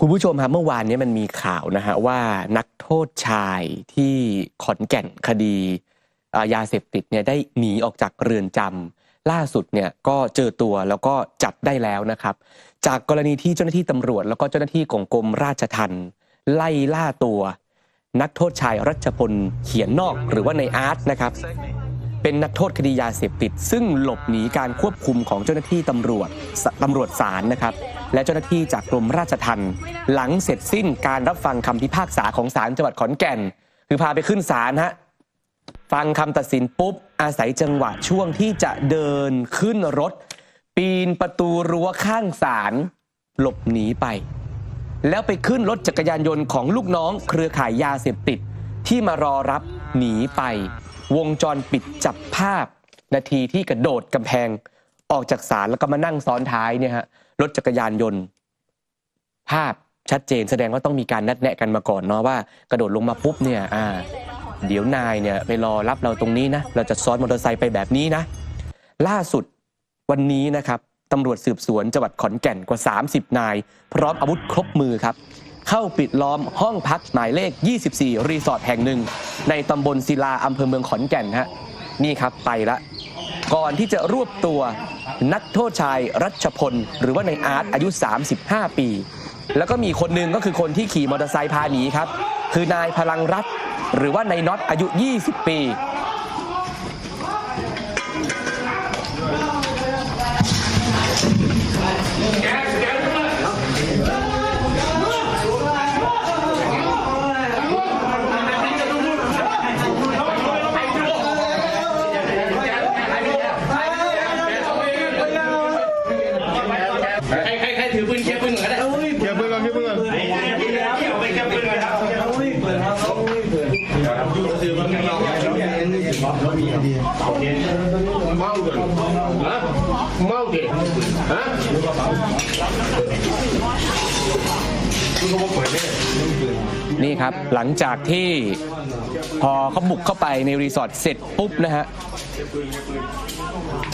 คุณผู้ชมครับเมื่อวานนี้มันมีข่าวนะฮะว่านักโทษชายที่ขอนแก่นคดียาเสพติดเนี่ยได้หนีออกจากเรือนจำล่าสุดเนี่ยก็เจอตัวแล้วก็จับได้แล้วนะครับ จากกรณีที่เจ้าหน้าที่ตำรวจ แล้วก็เจ้าหน้าที่ของกรมราชทัณฑ์ไล่ล่าตัว นักโทษชายรัชพลเขียนนอกหรือว่าในอาร์ตนะครับ เป็นนักโทษคดียาเสพติด ซึ่งหลบหนีการควบคุมของเจ้าหน้าที่ตำรวจตำรวจศาลนะครับ และเจ้าหน้าที่จากกรมราชทัณฑ์หลังเสร็จสิ้นการรับฟังคำพิพากษาของศาลจังหวัดขอนแก่น คือพาไปขึ้นศาลฮะฟังคำตัดสินปุ๊บ อาศัยจังหวะช่วงที่จะเดินขึ้นรถ ปีนประตูรั้วข้างศาลหลบหนีไป แล้วไปขึ้นรถจักรยานยนต์ของลูกน้องเครือข่ายยาเสพติดที่มารอรับหนีไป วงจรปิดจับภาพ นาทีที่กระโดดกำแพงออกจากศาลแล้วก็มานั่งซ้อนท้ายเนี่ยฮะรถจักรยานยนต์ ภาพชัดเจนแสดงว่าต้องมีการนัดแนะกันมาก่อนเนาะว่ากระโดดลงมาปุ๊บเนี่ยอ่า เดี๋ยวนายเนี่ยไปรอรับเราตรงนี้นะ เราจะซ้อนมอเตอร์ไซค์ไปแบบนี้นะ ล่าสุดวันนี้นะครับตำรวจสืบสวนจังหวัดขอนแก่นกว่า 30 นาย พร้อมอาวุธครบมือครับ เข้าปิดล้อมห้องพักหมายเลข 24 รีสอร์ทแห่งหนึ่ง ในตำบลศิลาอำเภอเมืองขอนแก่นฮะนี่ครับไปละก่อนที่จะรวบตัวนักโทษชายรัชพล หรือว่าในอาร์ตอายุ 35 ปี แล้วก็มีคนหนึ่งก็คือคนที่ขี่มอเตอร์ไซค์พาหนีครับ คือนายพลังรัฐหรือว่านายน็อตอายุ 20 ปี ก่อนฮะเมาดิฮะคุณก็บอกเปิดเนี่ยนี่ครับหลังจากที่พอเขาบุกเข้าไปในรีสอร์ทเสร็จปุ๊บนะฮะ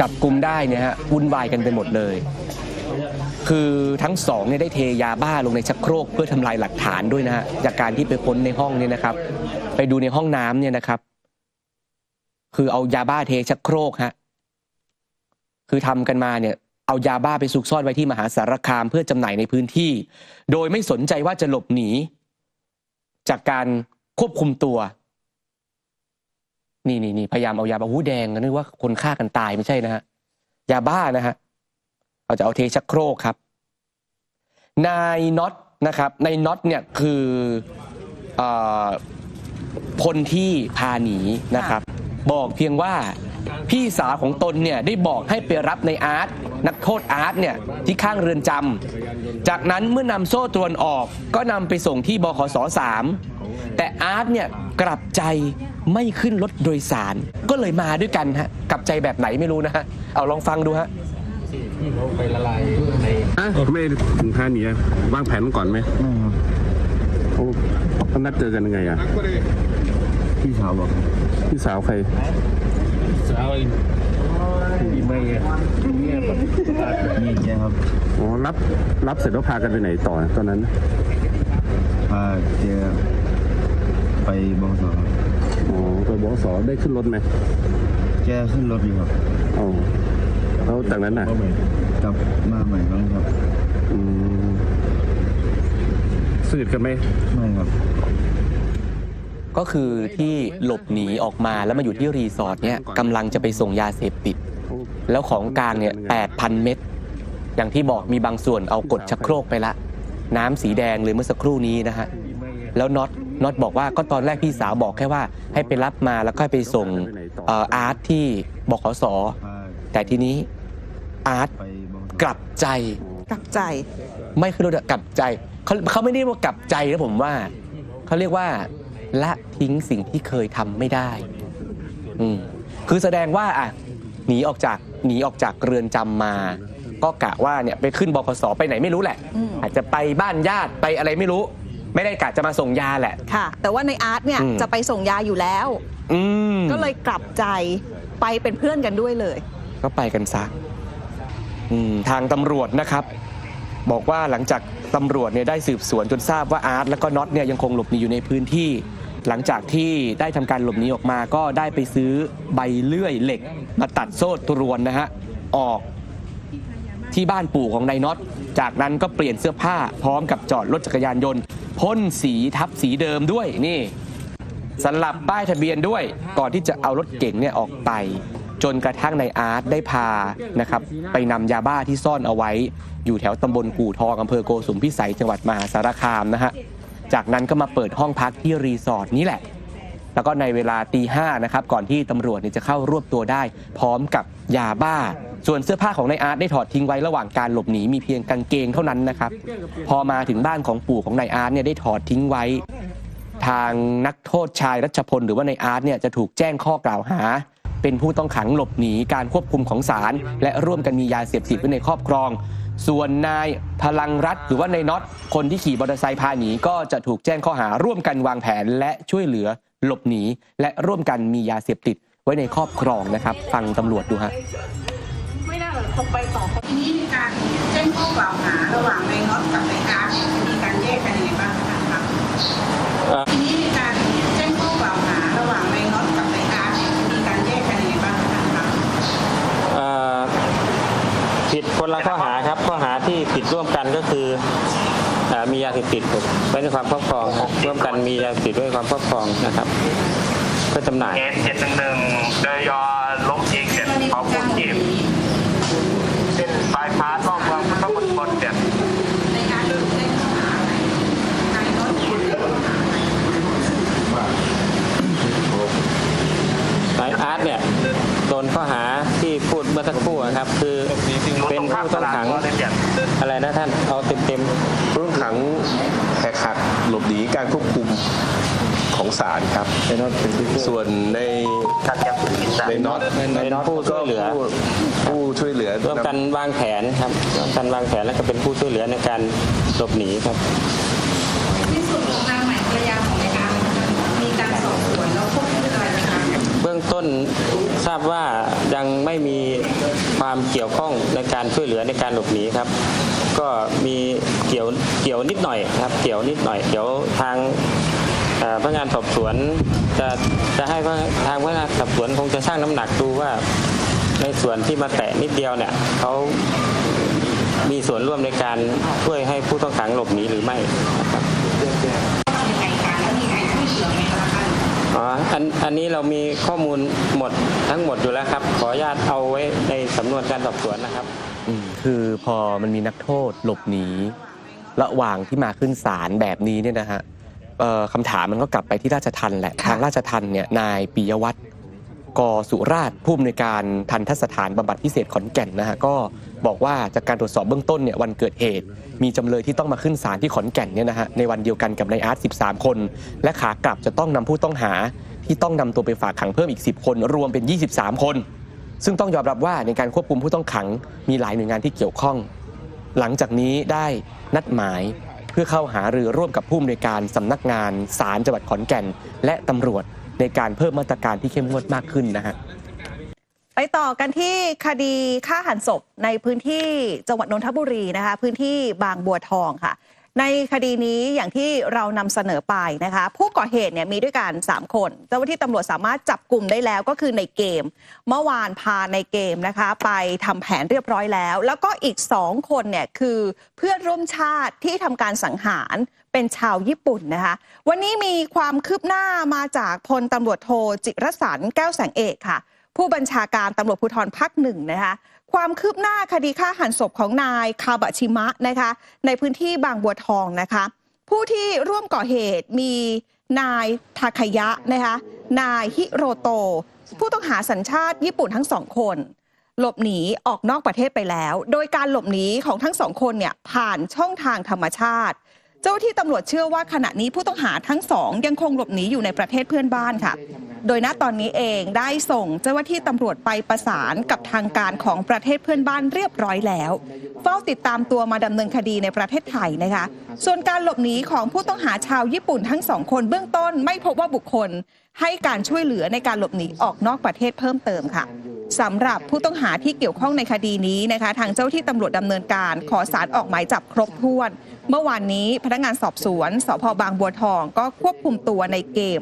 จับกลุ่มได้เนี่ยฮะวุ่นวายกันไปหมดเลย คือทั้งสองเนี่ยได้เทยาบ้าลงในชักโครกเพื่อทำลายหลักฐานด้วยนะฮะจากการที่ไปค้นในห้องเนี่ยนะครับ ไปดูในห้องน้ำเนี่ยนะครับ คือเอายาบ้าเทชักโครกฮะ คือทำกันมาเนี่ยเอายาบ้าไปซุกซ่อนไว้ที่มหาสารคามเพื่อจำหน่ายในพื้นที่ โดยไม่สนใจว่าจะหลบหนี จากการควบคุมตัว นี่นี่นี่พยายามเอายาบ้าหูแดงนึกว่าคนฆ่ากันตายไม่ใช่นะฮะยาบ้านะฮะเอาจะเอาเทชักโครกครับ นายน็อตนะครับนายน็อตเนี่ยคือออคนที่พาหนีนะครับ บอกเพียงว่า พี่สาวของตนเนี่ยได้บอกให้ไปรับในอาร์ตนักโทษอาร์ตเนี่ยที่ข้างเรือนจำจากนั้นเมื่อนำโซ่ตรวนออกก็นำไปส่งที่บขสสามแต่อาร์ตเนี่ยกลับใจไม่ขึ้นรถโดยสาร ก็เลยมาด้วยกันฮะกลับใจแบบไหนไม่รู้นะฮะ เอาลองฟังดูฮะอะไม่ถึงพาหนีอะวางแผนมาก่อนไหมโอ้เขานัดเจอกันยังไงอะพี่สาวบอกพี่สาวใคร สาวอีไม่เงี้ยเนี่ยแบบมีแกครับอ๋อรับรับเสร็จแล้วพากันไปไหนต่อตอนนั้นพาแกไปบองสครับอ๋อไปบขสได้ขึ้นรถไหมแกขึ้นรถอยู่ครับอ๋อแล้วจากนั้นน่ะกลับมาใหม่บ้างครับอืมสนิทกันไหมไม่ครับ ก็คือที่หลบหนีออกมาแล้วมาอยู่ที่รีสอร์ทเนี่ยกำลังจะไปส่งยาเสพติด แล้วของกลางเนี่ย8,000เม็ดอย่างที่บอกมีบางส่วนเอากดชักโครกไปละ น้ำสีแดงเลยเมื่อสักครู่นี้นะฮะแล้วน็อตน็อตบอกว่าก็ตอนแรกพี่สาวบอกแค่ว่าให้ไปรับมาแล้วค่อยไปส่งเอ่ออาร์ตที่บขสพาแต่ทีนี้อาร์ตไปบองสกลับใจกลับใจ ไม่คือเรากลับใจเขาเขาไม่ได้เรียกว่ากลับใจนะผมว่าเขาเรียกว่า ละทิ้งสิ่งที่เคยทำไม่ได้ อืมคือแสดงว่าอะหนีออกจากหนีออกจากเรือนจำมา ก็กะว่าเนี่ยไปขึ้นบคสไปไหนไม่รู้แหละ อืม อาจจะไปบ้านญาติไปอะไรไม่รู้ ไม่ได้กะจะมาส่งยาแหละ ค่ะ แต่ว่าในอาร์ตเนี่ยอืม จะไปส่งยาอยู่แล้ว อืมก็เลยกลับใจไปเป็นเพื่อนกันด้วยเลย ก็ไปกันซะอืมทางตำรวจนะครับ บอกว่าหลังจากตำรวจเนี่ยได้สืบสวนจนทราบว่าอาร์ตและก็น็อตเนี่ยยังคงหลบหนีอยู่ในพื้นที่ หลังจากที่ได้ทำการหลบหนีออกมาก็ได้ไปซื้อใบเลื่อยเหล็ก มาตัดโซ่ตรวนนะฮะออกที่บ้านปู่ของนายน็อต จากนั้นก็เปลี่ยนเสื้อผ้าพร้อมกับจอดรถจักรยานยนต์พ่นสีทับสีเดิมด้วยนี่ สลับป้ายทะเบียนด้วย ก่อนที่จะเอารถเก่งเนี่ยออกไป จนกระทั่งนายอาร์ตได้พานะครับ ไปนำยาบ้าที่ซ่อนเอาไว้ อยู่แถวตำบลกู่ทองอำเภอโกสุมพิสัยจังหวัดมหาสารคามนะฮะ จากนั้นก็มาเปิดห้องพักที่รีสอร์ทนี้แหละ แล้วก็ในเวลาตีห้านะครับก่อนที่ตำรวจจะเข้ารวบตัวได้ พร้อมกับยาบ้า ส่วนเสื้อผ้าของนายอาร์ตได้ถอดทิ้งไว้ระหว่างการหลบหนีมีเพียงกางเกงเท่านั้นนะครับ พอมาถึงบ้านของปู่ของนายอาร์ตเนี่ยได้ถอดทิ้งไว้ ทางนักโทษชายรัชพลหรือว่านายอาร์ตเนี่ยจะถูกแจ้งข้อกล่าวหา เป็นผู้ต้องขังหลบหนีการควบคุมของศาลและร่วมกันมียาเสพติดไว้ในครอบครอง ส่วนนายพลังรัฐหรือว่านายน็อตคนที่ขี่มอเตอร์ไซค์พาหนีก็จะถูกแจ้งข้อหาร่วมกันวางแผนและช่วยเหลือหลบหนี และร่วมกันมียาเสพติดไว้ในครอบครองนะครับ ฟังตำรวจดูฮะทีนี้มีการแจ้งข้อกล่าวหาระหว่างในน็อตกับในอาร์ตมีการแยกกันยังไงบ้างคะท่าน ผิดคนละข้อหาครับ ข้อหาที่ผิดร่วมกันก็คือมียาเสพติดไว้ในความครอบครองครับร่วมกันมียาเสพติดไว้ในความครอบครองนะครับเพื่อจำหน่ายเอเจ็ดหนึ่งหนึ่งเดยอลบอีกเจ็ดเผาพุ่งจีบเส้นบายพาสรอบเมืองพุทธมณฑลเจ็ด ในอาร์ตโดนแจ้งข้อหาอะไรในน็อตโดนแจ้งข้อหาอะไร นายอาร์ตเนี่ยโดนข้อหาที่พูดเมื่อสักครู่นะครับ คือเป็นผู้ต้อง ขังอะไรนะท่านเอาเต็มเต็มผู้ต้องขังแหกหักหลบหนีการควบคุมของศาลครับๆเป็นเป็นผู้ส่วนในการยังผิดใจในน็อตเป็นผู้ช่วยเหลือผู้ผู้ช่วยเหลือร่วมกันวางแผนครับร่วมกันวางแผนแล้วก็เป็นผู้ช่วยเหลือในการหลบหนีครับ ต้นทราบว่ายังไม่มีความเกี่ยวข้องในการช่วยเหลือในการหลบหนีครับ ก็มีเกี่ยวเกี่ยวนิดหน่อยครับ เกี่ยวนิดหน่อยเดี๋ยวทางพนักงานสอบสวนจะจะให้ทางพนักงานสอบสวนคงจะชั่งน้ำหนักดูว่า ในส่วนที่มาแตะนิดเดียวเนี่ยเขามีส่วนร่วมในการช่วยให้ผู้ต้องขังหลบหนีหรือไม่ครับ ยังไงคะแล้วมีใครช่วยเหลือไหมคะท่าน อ๋ออันอันนี้เรามีข้อมูลหมดทั้งหมดอยู่แล้วครับ ขออนุญาตเอาไว้ในสำนวนการสอบสวนนะครับ อืมคือพอมันมีนักโทษหลบหนีระหว่างที่มาขึ้นศาลแบบนี้เนี่ยนะฮะเอ่อคำถามมันก็กลับไปที่ราชทันแหละ ทางราชทันเนี่ยนายปิยวัฒน์ กสุราชผู้อำนวยการทันทสถานบำบัดพิเศษขอนแก่นนะฮะก็บอกว่าจากการตรวจสอบเบื้องต้นเนี่ยวันเกิดเหตุ มีจำเลยที่ต้องมาขึ้นศาลที่ขอนแก่นเนี่ยนะฮะในวันเดียวกันกับนายอาร์ต13 คน และขากลับจะต้องนำผู้ต้องหาที่ต้องนำตัวไปฝากขังเพิ่มอีก 10 คน รวมเป็น 23 คน ซึ่งต้องยอมรับว่าในการควบคุมผู้ต้องขังมีหลายหน่วยงานที่เกี่ยวข้อง หลังจากนี้ได้นัดหมายเพื่อเข้าหารือร่วมกับผู้อำนวยการสำนักงานศาลจังหวัดขอนแก่น และตำรวจ ในการเพิ่มมาตรการที่เข้มงวดมากขึ้นนะฮะไปต่อกันที่คดีฆ่าหันศพในพื้นที่จังหวัดนนทบุรีนะคะ พื้นที่บางบัวทองค่ะ ในคดีนี้อย่างที่เรานำเสนอไปนะคะ ผู้ก่อเหตุเนี่ยมีด้วยกัน 3 คนเจ้าหน้าที่ตำรวจสามารถจับกลุ่มได้แล้วก็คือในเกม เมื่อวานพาในเกมนะคะ ไปทำแผนเรียบร้อยแล้ว แล้วก็อีก 2 คนเนี่ยคือเพื่อนร่วมชาติที่ทำการสังหารเป็นชาวญี่ปุ่นนะคะ วันนี้มีความคืบหน้ามาจากพลตำรวจโทจิรสันแก้วแสงเอกค่ะ ผู้บัญชาการตำรวจภูธรภาคหนึ่งนะคะ ความคืบหน้าคดีฆ่าหันศพของนายคาบะชิมะนะคะ ในพื้นที่บางบัวทองนะคะ ผู้ที่ร่วมก่อเหตุมีนายทาคายะนะคะนายฮิโรโต ผู้ต้องหาสัญชาติญี่ปุ่นทั้งสองคน หลบหนีออกนอกประเทศไปแล้ว โดยการหลบหนีของทั้งสองคนเนี่ยผ่านช่องทางธรรมชาติ เจ้าที่ตำรวจเชื่อว่าขณะนี้ผู้ต้องหาทั้งสองยังคงหลบหนีอยู่ในประเทศเพื่อนบ้านค่ะ โดยณตอนนี้เองได้ส่งเจ้าหน้าที่ตำรวจไปประสานกับทางการของประเทศเพื่อนบ้านเรียบร้อยแล้ว เฝ้าติดตามตัวมาดำเนินคดีในประเทศไทยนะคะ ส่วนการหลบหนีของผู้ต้องหาชาวญี่ปุ่นทั้งสองคนเบื้องต้นไม่พบว่าบุคคลให้การช่วยเหลือในการหลบหนีออกนอกประเทศเพิ่มเติมค่ะ สำหรับผู้ต้องหาที่เกี่ยวข้องในคดีนี้นะคะ ทางเจ้าที่ตำรวจดำเนินการขอสารออกหมายจับครบถ้วน เมื่อวานนี้พนักงานสอบสวนสพบางบัวทองก็ควบคุมตัวในเกม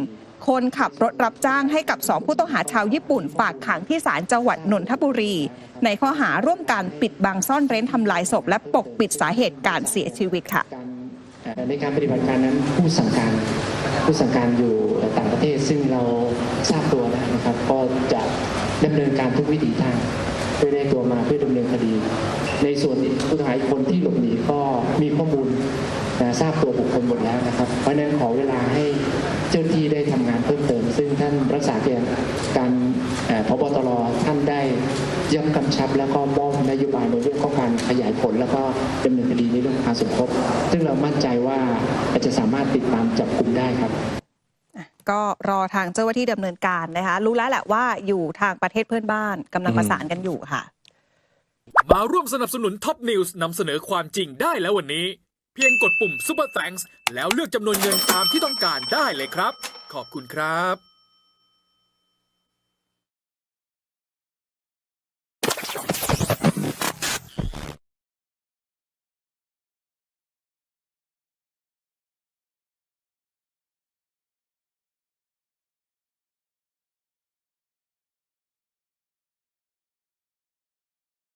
คนขับรถรับจ้างให้กับสองผู้ต้องหาชาวญี่ปุ่นฝากขังที่ศาลจังหวัดนนทบุรี ในข้อหาร่วมกันปิดบังซ่อนเร้นทำลายศพ และปกปิดสาเหตุการเสียชีวิตค่ะในการปฏิบัติการนั้นผู้สั่งการผู้สั่งการอยู่ต่างประเทศซึ่งเราทราบตัวแล้วนะครับ ก็จะ ดำเนินการทุกวิถีทางเพื่อได้ตัวมาเพื่อดำเนินคดี ในส่วนผู้ต้องหาอีกคนที่หลบหนีก็มีข้อมูลนะทราบตัวบุคคลหมดแล้วนะครับ เพราะนั้นขอเวลาให้เจ้าหน้าที่ได้ทำงานเพิ่มเติม ซึ่งท่านรักษาการการพบตรท่านได้ย้ำกำชับแล้วก็มอบนโยบายในเรื่องของการขยายผล แล้วก็ดำเนินคดีในเรื่ององการสมคบซึ่งเรามั่นใจว่าจะสามารถติดตามจับกลุ่มได้ครับ ก็รอทางเจ้าหน้าที่ดำเนินการนะคะ รู้แล้วแหละว่าอยู่ทางประเทศเพื่อนบ้านกำลังประสานกันอยู่ค่ะ มาร่วมสนับสนุนท็อปนิวส์นำเสนอความจริงได้แล้ววันนี้ เพียงกดปุ่ม Super Thanks แล้วเลือกจำนวนเงินตามที่ต้องการได้เลยครับ ขอบคุณครับ